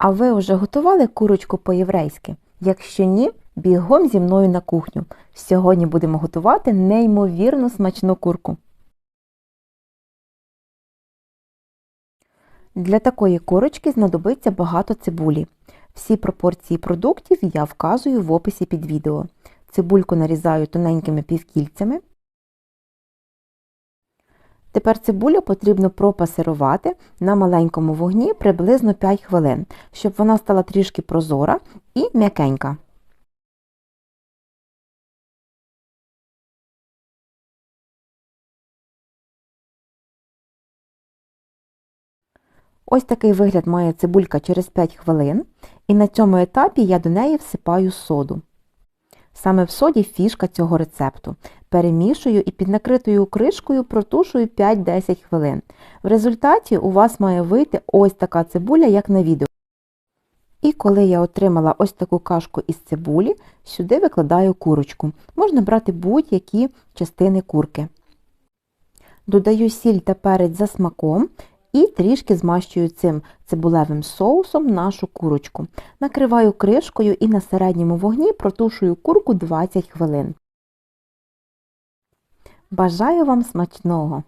А ви вже готували курочку по-єврейськи? Якщо ні, бігом зі мною на кухню. Сьогодні будемо готувати неймовірно смачну курку. Для такої курочки знадобиться багато цибулі. Всі пропорції продуктів я вказую в описі під відео. Цибульку нарізаю тоненькими півкільцями. Тепер цибулю потрібно пропасирувати на маленькому вогні приблизно 5 хвилин, щоб вона стала трішки прозора і м'якенька. Ось такий вигляд має цибулька через 5 хвилин, і на цьому етапі я до неї всипаю соду. Саме в соді фішка цього рецепту. Перемішую і під накритою кришкою протушую 5-10 хвилин. В результаті у вас має вийти ось така цибуля, як на відео. І коли я отримала ось таку кашку із цибулі, сюди викладаю курочку. Можна брати будь-які частини курки. Додаю сіль та перець за смаком і трішки змащую цим цибулевим соусом нашу курочку. Накриваю кришкою і на середньому вогні протушую курку 20 хвилин. Бажаю вам смачного!